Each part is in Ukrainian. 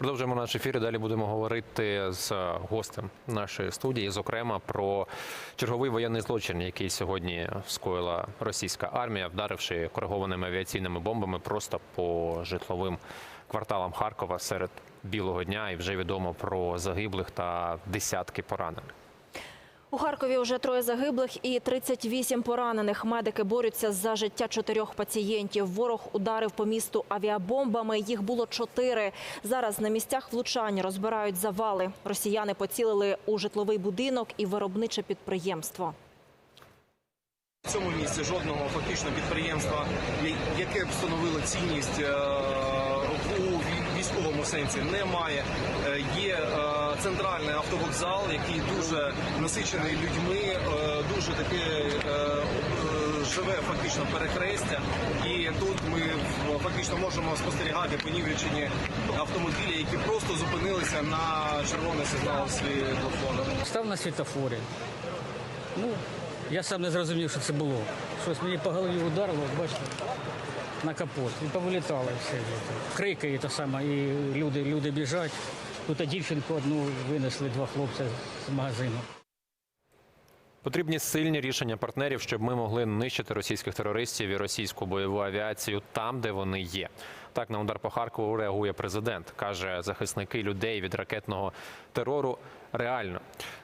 Продовжуємо наш ефір. Далі будемо говорити з гостем нашої студії, зокрема про черговий воєнний злочин, який сьогодні скоїла російська армія, вдаривши коригованими авіаційними бомбами просто по житловим кварталам Харкова серед білого дня. І вже відомо про загиблих та десятки поранених. У Харкові вже троє загиблих і 38 поранених. Медики борються за життя чотирьох пацієнтів. Ворог ударив по місту авіабомбами. Їх було чотири. Зараз на місцях влучань розбирають завали. Росіяни поцілили у житловий будинок і виробниче підприємство. В цьому місці жодного фактично підприємства, яке б встановило цінність е, у вій- військовому сенсі, немає. Е, Є е, центральний автовокзал, який дуже насичений людьми, е, дуже таке е, е, живе фактично перехрестя. І тут ми фактично можемо спостерігати понівечені автомобілі, які просто зупинилися на червоний сигнал світлофора. Став на світофорі. Ну, я сам не зрозумів, що це було. Щось мені по голові ударило, бачите, на капот. І повилітало все. Крики і те саме, і люди, люди біжать. Тут дівчинку одну винесли два хлопці з магазину. Потрібні сильні рішення партнерів, щоб ми могли нищити російських терористів і російську бойову авіацію там, де вони є. Так на удар по Харкову реагує президент. каже, захисники людей від ракетного терору реально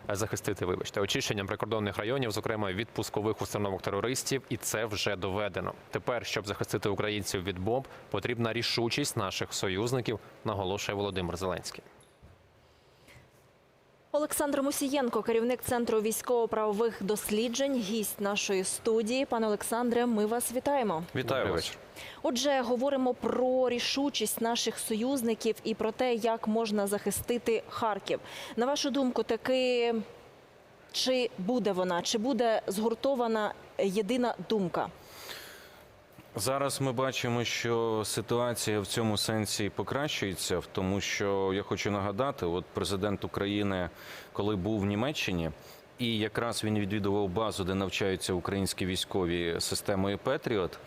захистити. Вибачте, очищенням прикордонних районів, зокрема від пускових установок терористів, і це вже доведено. Тепер, щоб захистити українців від бомб, потрібна рішучість наших союзників, наголошує Володимир Зеленський. Олександр Мусієнко, керівник центру військово-правових досліджень, гість нашої студії. Пане Олександре, ми вас вітаємо. Вітаю вас. вечір. Отже, говоримо про рішучість наших союзників і про те, як можна захистити Харків. На вашу думку, таки чи буде вона, чи буде згуртована єдина думка? Зараз ми бачимо, що ситуація в цьому сенсі покращується, тому що я хочу нагадати, от президент України, коли був в Німеччині, і якраз він відвідував базу, де навчаються українські військові системою Петріот.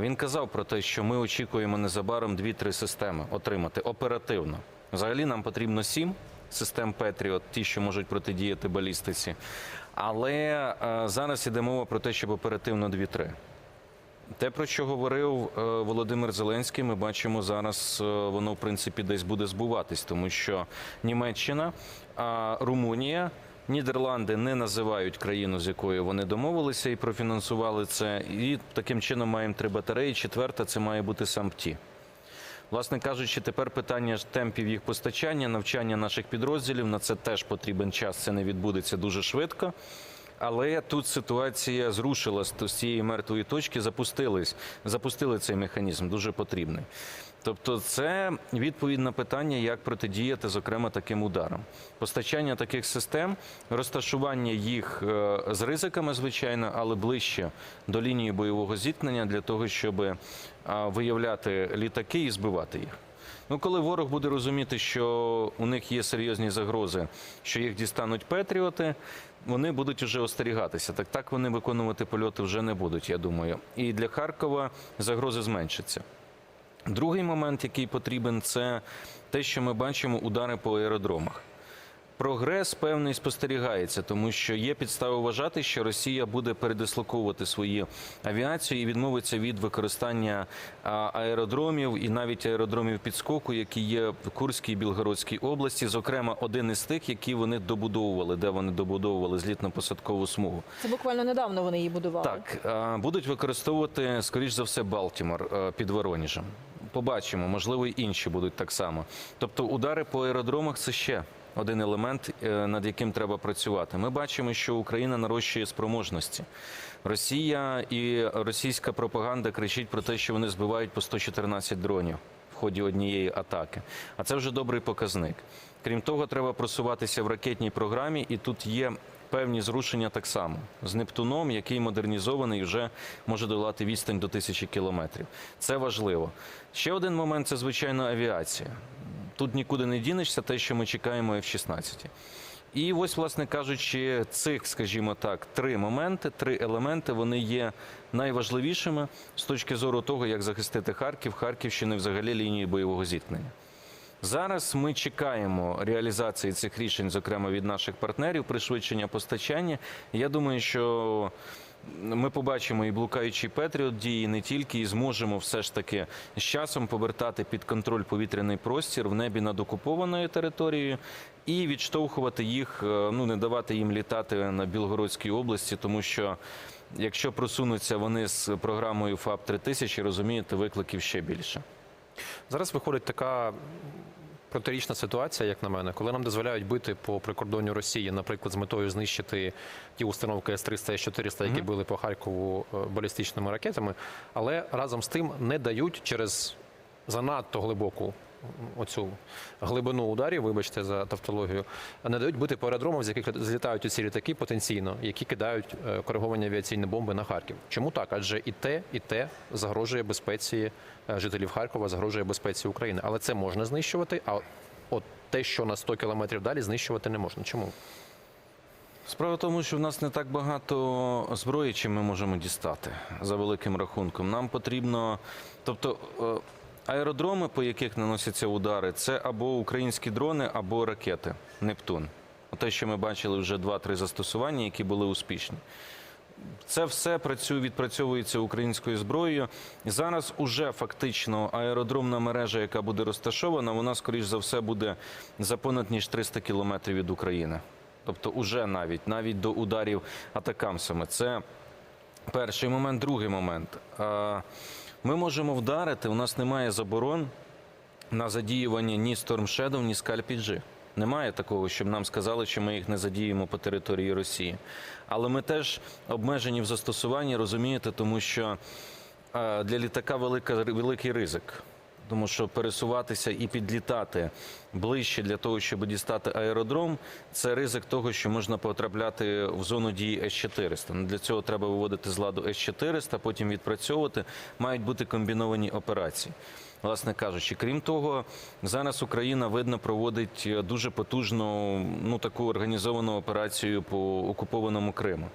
Він казав про те, що ми очікуємо незабаром 2-3 системи отримати оперативно. Взагалі нам потрібно 7 систем Петріот, ті, що можуть протидіяти балістиці. Але е, зараз іде мова про те, щоб оперативно 2-3. Те, про що говорив е, Володимир Зеленський, ми бачимо зараз, е, воно в принципі десь буде збуватись, тому що Німеччина, Румунія, Нідерланди не називають країну, з якою вони домовилися і профінансували це. І таким чином маємо три батареї. Четверта це має бути сам ті. Власне кажучи, тепер питання темпів їх постачання, навчання наших підрозділів на це теж потрібен час. Це не відбудеться дуже швидко. Але тут ситуація зрушилась з цієї мертвої точки, запустились, запустили цей механізм, дуже потрібний. Тобто, це відповідь на питання, як протидіяти, зокрема, таким ударам. Постачання таких систем, розташування їх е, з ризиками, звичайно, але ближче до лінії бойового зіткнення для того, щоб виявляти літаки і збивати їх. Ну, коли ворог буде розуміти, що у них є серйозні загрози, що їх дістануть патріоти, вони будуть вже остерігатися. Так так вони виконувати польоти вже не будуть, я думаю. І для Харкова загрози зменшаться. Другий момент, який потрібен, це те, що ми бачимо удари по аеродромах. Прогрес певний спостерігається, тому що є підстави вважати, що Росія буде передислоковувати свої авіацію і відмовиться від використання аеродромів і навіть аеродромів підскоку, які є в Курській і Білгородській області. Зокрема, один із тих, які вони добудовували, де вони добудовували злітно-посадкову смугу. Це буквально недавно вони її будували. Так, будуть використовувати, скоріш за все, Балтімор під Воронежем. Побачимо, можливо, і інші будуть так само. Тобто, удари по аеродромах це ще один елемент, е, над яким треба працювати. Ми бачимо, що Україна нарощує спроможності. Росія і російська пропаганда кричить про те, що вони збивають по 114 дронів в ході однієї атаки. А це вже добрий показник. Крім того, треба просуватися в ракетній програмі, і тут є певні зрушення так само з Нептуном, який модернізований вже може долати відстань до тисячі кілометрів. Це важливо. Ще один момент це звичайно авіація. Тут нікуди не дінешся, те, що ми чекаємо F-16. І ось, власне кажучи, цих, скажімо так, три моменти, три елементи, вони є найважливішими з точки зору того, як захистити Харків, Харківщину взагалі лінії бойового зіткнення. Зараз ми чекаємо реалізації цих рішень, зокрема від наших партнерів, пришвидшення постачання. Я думаю, що ми побачимо і блукаючий Петріот дії не тільки, і зможемо все ж таки з часом повертати під контроль повітряний простір в небі над окупованою територією і відштовхувати їх, е, ну не давати їм літати на Білгородській області, тому що якщо просунуться вони з програмою ФАП 3000, розумієте, викликів ще більше. Зараз виходить така протирічна ситуація, як на мене, коли нам дозволяють бити по прикордонню Росії, наприклад, з метою знищити ті установки С-300 С-400, які били по Харкову е, балістичними ракетами, але разом з тим не дають через занадто глибоку оцю глибину ударів, вибачте за тавтологію, не дають бити по аеродромам, з яких злітають ці літаки потенційно, які кидають е, кориговані авіаційні бомби на Харків. Чому так? Адже і те, і те загрожує безпеці е, жителів Харкова, загрожує безпеці України. Але це можна знищувати. А от те, що на 100 кілометрів далі, знищувати не можна. Чому? Справа в тому, що в нас не так багато зброї, чим ми можемо дістати за великим рахунком. Нам потрібно, тобто е, аеродроми, по яких наносяться удари, це або українські дрони, або ракети Нептун. Те, що ми бачили вже два-три застосування, які були успішні. Це все відпрацьовується українською зброєю. Зараз уже фактично аеродромна мережа, яка буде розташована, вона, скоріш за все, буде за понад ніж 300 кілометрів від України. Тобто, уже навіть навіть до ударів атакамсами. Це перший момент. Другий момент. Ми можемо вдарити. У нас немає заборон на задіювання ні Storm Shadow, ні G. Немає такого, щоб нам сказали, що ми їх не задіємо по території Росії. Але ми теж обмежені в застосуванні, розумієте, тому що е, для літака велика, великий ризик. Тому що пересуватися і підлітати ближче для того, щоб дістати аеродром, це ризик того, що можна потрапляти в зону дії С-400. Ну, Для цього треба виводити з ладу С-400, потім відпрацьовувати. Мають бути комбіновані операції. Власне кажучи, крім того, зараз Україна видно проводить дуже потужну, ну таку організовану операцію по окупованому Криму.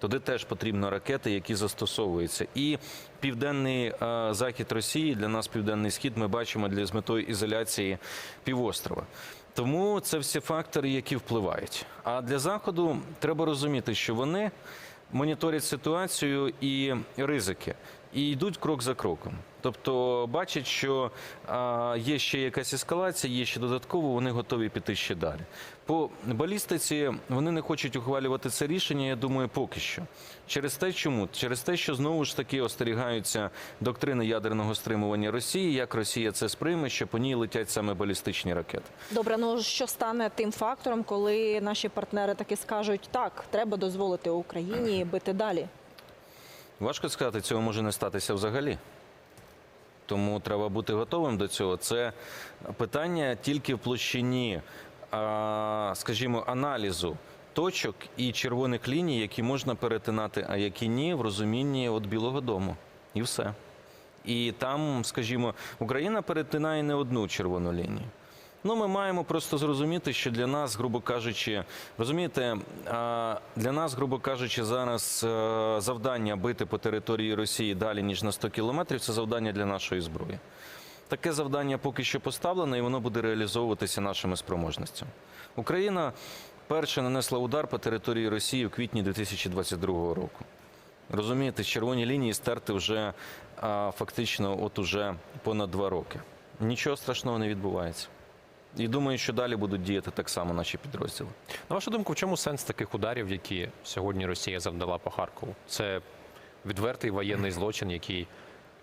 Туди теж потрібно ракети, які застосовуються. І південний е, захід Росії для нас південний схід. Ми бачимо для з метою ізоляції півострова. Тому це всі фактори, які впливають. А для заходу треба розуміти, що вони моніторять ситуацію і ризики, і йдуть крок за кроком. Тобто бачать, що а, є ще якась ескалація, є ще додатково, вони готові піти ще далі. По балістиці вони не хочуть ухвалювати це рішення. Я думаю, поки що. Через те, чому? Через те, що знову ж таки остерігаються доктрини ядерного стримування Росії, як Росія це сприйме, що по ній летять саме балістичні ракети. Добре, ну що стане тим фактором, коли наші партнери таки скажуть, так, треба дозволити Україні бити далі? Важко сказати, цього може не статися взагалі. Тому треба бути готовим до цього. Це питання тільки в площині, скажімо, аналізу точок і червоних ліній, які можна перетинати, а які ні, в розумінні от Білого Дому. І все. І там, скажімо, Україна перетинає не одну червону лінію. Ну, ми маємо просто зрозуміти, що для нас, грубо кажучи, розумієте, для нас, грубо кажучи, зараз е, завдання бити по території Росії далі ніж на 100 кілометрів це завдання для нашої зброї. Таке завдання поки що поставлено, і воно буде реалізовуватися нашими спроможностями. Україна перше нанесла удар по території Росії в квітні 2022 року. Розумієте, червоні лінії стерти вже фактично от уже понад два роки. Нічого страшного не відбувається. І думаю, що далі будуть діяти так само наші підрозділи. На вашу думку, в чому сенс таких ударів, які сьогодні Росія завдала по Харкову? Це відвертий воєнний злочин, який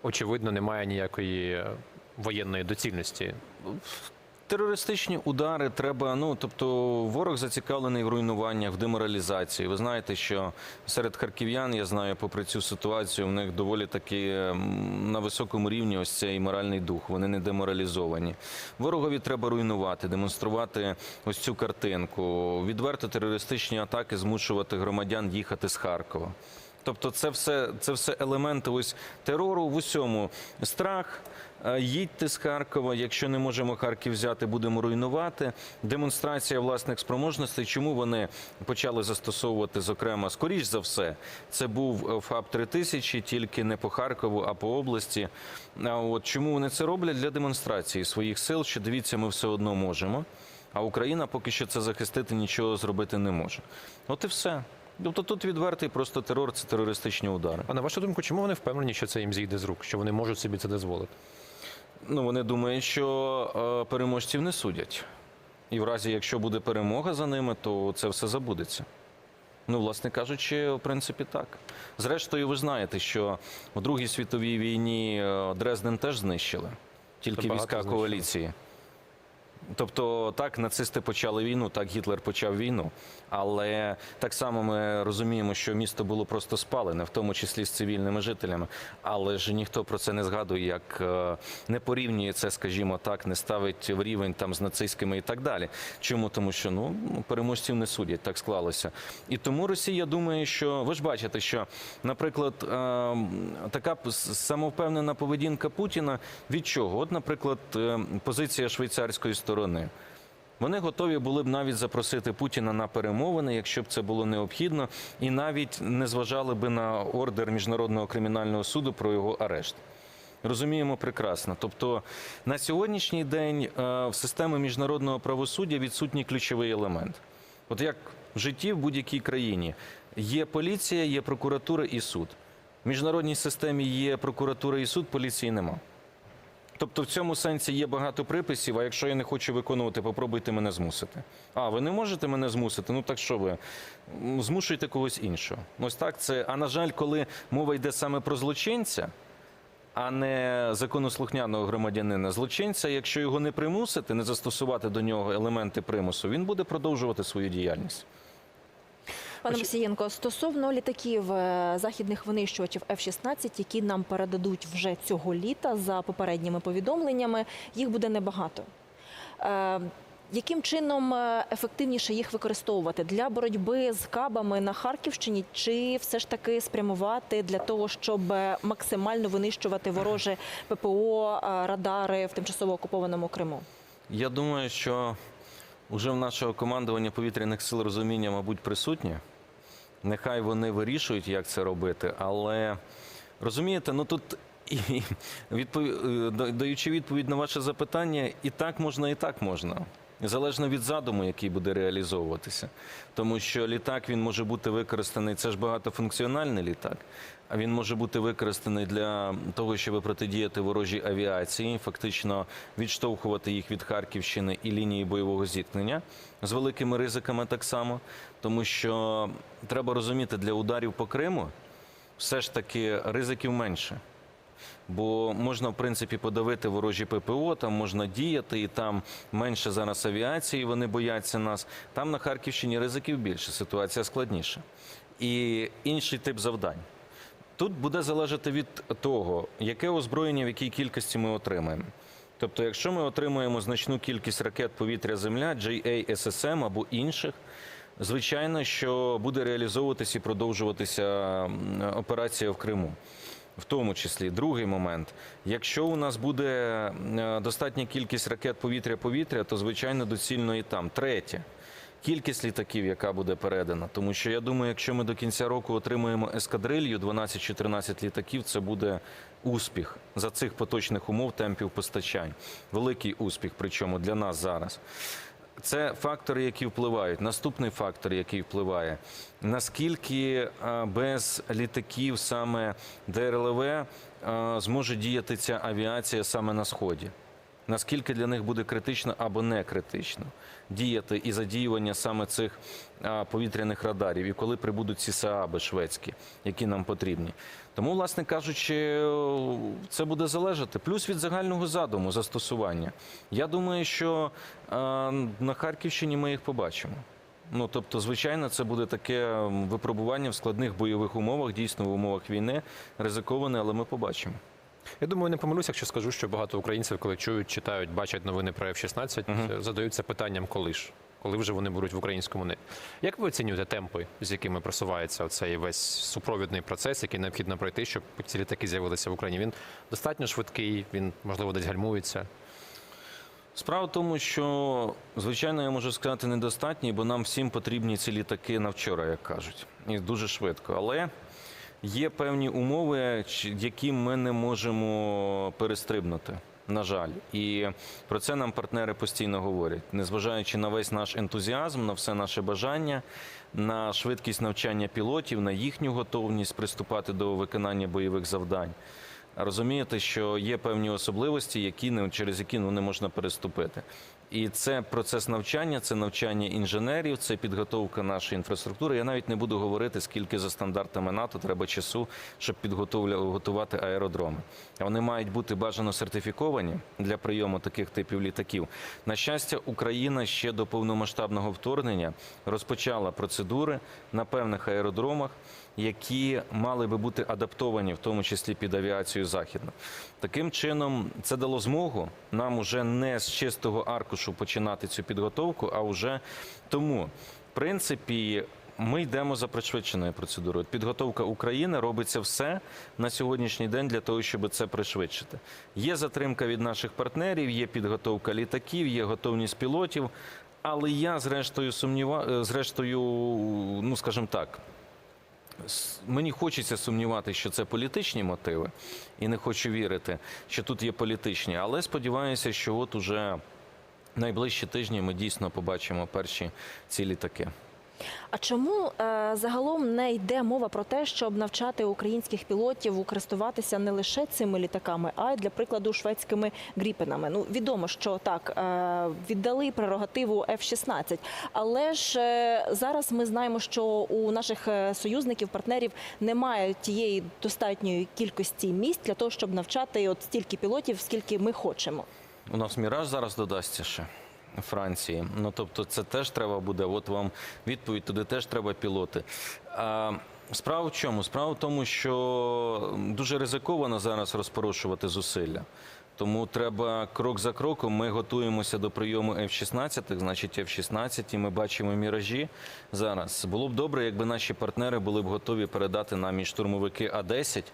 очевидно не має ніякої е, воєнної доцільності. Терористичні удари треба. Ну тобто, ворог зацікавлений в руйнуваннях, в деморалізації. Ви знаєте, що серед харків'ян я знаю, попри цю ситуацію, в них доволі таки на високому рівні ось цей моральний дух. Вони не деморалізовані. Ворогові треба руйнувати, демонструвати ось цю картинку, відверто терористичні атаки, змушувати громадян їхати з Харкова. Тобто, це все, це все елементи ось терору в усьому страх. Е, Їдьте з Харкова. Якщо не можемо Харків взяти, будемо руйнувати. Демонстрація власних спроможностей. Чому вони почали застосовувати, зокрема, скоріш за все, це був е, ФАП 3000 тільки не по Харкову, а по області. А от чому вони це роблять для демонстрації своїх сил? Що дивіться, ми все одно можемо. А Україна поки що це захистити нічого зробити не може. От і все. Тобто тут відвертий просто терор, це терористичні удари. А на вашу думку, чому вони впевнені, що це їм зійде з рук, що вони можуть собі це дозволити? Ну, вони думають, що е, переможців не судять. І в разі, якщо буде перемога за ними, то це все забудеться. Ну, власне кажучи, в принципі, так. Зрештою, ви знаєте, що у Другій світовій війні е, Дрезден теж знищили, тільки війська знищили. коаліції. Тобто, так, нацисти почали війну, так Гітлер почав війну. Але так само ми розуміємо, що місто було просто спалене, в тому числі з цивільними жителями. Але ж ніхто про це не згадує, як е, не порівнює це, скажімо так, не ставить в рівень там з нацистськими і так далі. Чому? Тому що ну переможців не судять, так склалося. І тому Росія думає, що ви ж бачите, що, наприклад, е, така самовпевнена поведінка Путіна від чого? От, наприклад, е, позиція швейцарської сторони. Вони готові були б навіть запросити Путіна на перемовини, якщо б це було необхідно, і навіть не зважали би на ордер міжнародного кримінального суду про його арешт. Розуміємо прекрасно. Тобто на сьогоднішній день е, в системі міжнародного правосуддя відсутній ключовий елемент. От як в житті в будь-якій країні є поліція, є прокуратура і суд. В міжнародній системі є прокуратура і суд, поліції нема. Тобто в цьому сенсі є багато приписів, а якщо я не хочу виконувати, попробуйте мене змусити. А, ви не можете мене змусити? Ну так що ви? Змушуйте когось іншого. Ось так це. А на жаль, коли мова йде саме про злочинця, а не законослухняного громадянина, злочинця, якщо його не примусити, не застосувати до нього елементи примусу, він буде продовжувати свою діяльність. Пане Мосієнко, стосовно літаків е, західних винищувачів F-16, які нам передадуть вже цього літа, за попередніми повідомленнями, їх буде небагато. Е, Яким чином е, ефективніше їх використовувати для боротьби з кабами на Харківщині, чи все ж таки спрямувати для того, щоб максимально винищувати вороже ППО, радари в тимчасово окупованому Криму? Я думаю, що вже в нашого командування повітряних сил розуміння, мабуть, присутнє. Нехай вони вирішують, як це робити, але розумієте, ну тут і відпові... е, даючи відповідь на ваше запитання, і так можна, і так можна. Залежно від задуму, який буде реалізовуватися. Тому що літак він може бути використаний, це ж багатофункціональний літак, а він може бути використаний для того, щоб протидіяти ворожій авіації, фактично відштовхувати їх від Харківщини і лінії бойового зіткнення з великими ризиками так само. Тому що треба розуміти, для ударів по Криму все ж таки ризиків менше. Бо можна, в принципі, подавити ворожі ППО, там можна діяти, і там менше зараз авіації, вони бояться нас. Там на Харківщині ризиків більше, ситуація складніша. І інший тип завдань. Тут буде залежати від того, яке озброєння, в якій кількості ми отримаємо. Тобто, якщо ми отримаємо значну кількість ракет повітря-земля, JASSM або інших, звичайно, що буде реалізовуватися і продовжуватися операція в Криму. В тому числі другий момент. Якщо у нас буде е, достатня кількість ракет повітря-повітря, то звичайно доцільно і там. Третє. Кількість літаків, яка буде передана, тому що я думаю, якщо ми до кінця року отримаємо ескадрилью 12-14 літаків, це буде успіх за цих поточних умов темпів постачань. Великий успіх, причому для нас зараз. Це фактори, які впливають. Наступний фактор, який впливає, наскільки е, без літаків саме ДРЛВ е, зможе діяти ця авіація саме на сході. Наскільки для них буде критично або не критично діяти і задіювання саме цих повітряних радарів, і коли прибудуть ці СААБи шведські, які нам потрібні. Тому, власне кажучи, це буде залежати. Плюс від загального задуму застосування. Я думаю, що на Харківщині ми їх побачимо. Ну тобто, звичайно, це буде таке випробування в складних бойових умовах, дійсно в умовах війни, ризиковане, але ми побачимо. Я думаю, не помилюся, якщо скажу, що багато українців, коли чують, читають, бачать новини про F-16, задаються питанням, коли ж. коли вже вони будуть в українському небі. Як ви оцінюєте темпи, з якими просувається цей весь супровідний процес, який необхідно пройти, щоб ці літаки з'явилися в Україні? Він достатньо швидкий, він можливо десь гальмується. Справа в тому, що звичайно я можу сказати недостатній, бо нам всім потрібні ці літаки на вчора, як кажуть, і дуже швидко. Але є певні умови, які ми не можемо перестрибнути. На жаль, і про це нам партнери постійно говорять, незважаючи на весь наш ентузіазм, на все наше бажання, на швидкість навчання пілотів, на їхню готовність приступати до виконання бойових завдань. Розумієте, що є певні особливості, які через які ну не можна переступити. І це процес навчання, це навчання інженерів, це підготовка нашої інфраструктури. Я навіть не буду говорити, скільки за стандартами НАТО треба часу, щоб підготовля- готувати аеродроми. Вони мають бути бажано сертифіковані для прийому таких типів літаків. На щастя, Україна ще до повномасштабного вторгнення розпочала процедури на певних аеродромах, які мали би бути адаптовані, в тому числі під авіацію західну. Таким чином, це дало змогу нам уже не з чистого аркушу починати цю підготовку, а вже тому, в принципі. Ми йдемо за пришвидшеною процедурою. Підготовка України робиться все на сьогоднішній день для того, щоб це пришвидшити. Є затримка від наших партнерів, є підготовка літаків, є готовність пілотів. Але я зрештою сумніва... е, зрештою, ну скажімо так, мені хочеться сумніватися, що це політичні мотиви, і не хочу вірити, що тут є політичні. Але сподіваюся, що от уже найближчі тижні ми дійсно побачимо перші ці літаки. А чому е, загалом не йде мова про те, щоб навчати українських пілотів користуватися не лише цими літаками, а й для прикладу шведськими гріпенами? Ну відомо, що так е, віддали прерогативу F-16, але ж е, зараз ми знаємо, що у наших е, союзників, партнерів немає тієї достатньої кількості місць для того, щоб навчати от стільки пілотів, скільки ми хочемо. У нас міраж зараз додасться ще. Франції. Ну тобто, це теж треба буде. От вам відповідь, туди теж треба пілоти. А, справа в чому? Справа в тому, що дуже ризиковано зараз розпорошувати зусилля. Тому треба крок за кроком. Ми готуємося до прийому F-16, значить F-16, і ми бачимо міражі зараз. Було б добре, якби наші партнери були б готові передати нам і штурмовики А-10,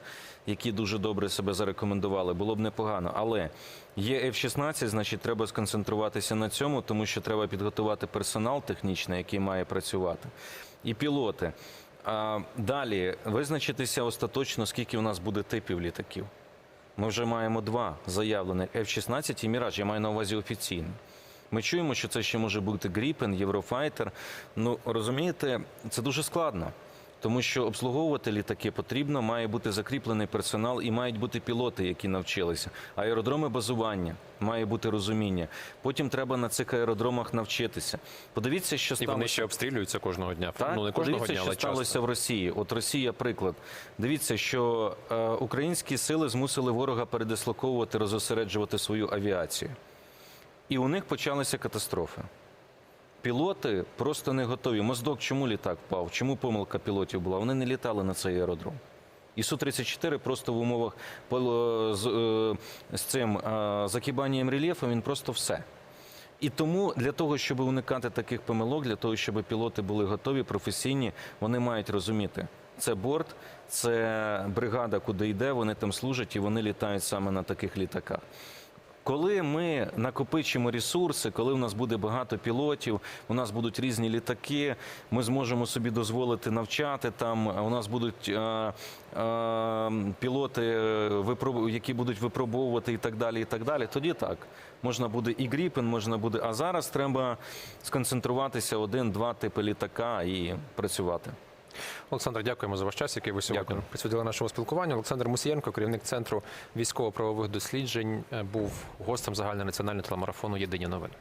які дуже добре себе зарекомендували. Було б непогано. Але є F-16, значить, треба сконцентруватися на цьому, тому що треба підготувати персонал технічний, який має працювати, і пілоти. А далі визначитися остаточно, скільки у нас буде типів літаків. Ми вже маємо два заявлених F-16 і Міраж. Я маю на увазі офіційно. Ми чуємо, що це ще може бути Гріпен, Єврофайтер. Ну розумієте, це дуже складно. Тому що обслуговувати літаки потрібно, має бути закріплений персонал і мають бути пілоти, які навчилися. Аеродроми базування має бути розуміння. Потім треба на цих аеродромах навчитися. Подивіться, що І вони ще обстрілюються кожного дня. Так, ну не кожного подивіться, дня, що але часто. сталося в Росії. От Росія, приклад. Дивіться, що е, українські сили змусили ворога передислоковувати, розосереджувати свою авіацію. І у них почалися катастрофи. Пілоти просто не готові. Моздок, чому літак впав? Чому помилка пілотів була? Вони не літали на цей аеродром. І Су-34 просто в умовах поло- з, е, з цим е, закибанням рельєфу він просто все. І тому для того, щоб уникати таких помилок, для того, щоб пілоти були готові, професійні, вони мають розуміти. Це борт, це бригада, куди йде, вони там служать і вони літають саме на таких літаках. Коли ми накопичимо ресурси, коли у нас буде багато пілотів, у нас будуть різні літаки, ми зможемо собі дозволити навчати там. У нас будуть е, е, пілоти, е, які будуть випробовувати і так далі. І так далі. Тоді так можна буде і Гріпен, можна буде. А зараз треба сконцентруватися один-два типи літака і працювати. Олександр, дякуємо за ваш час, який ви сьогодні Дякую. присвятили нашому спілкуванню. Олександр Мусієнко, керівник центру військово-правових досліджень, е, був гостем загальнонаціонального телемарафону Єдині новини.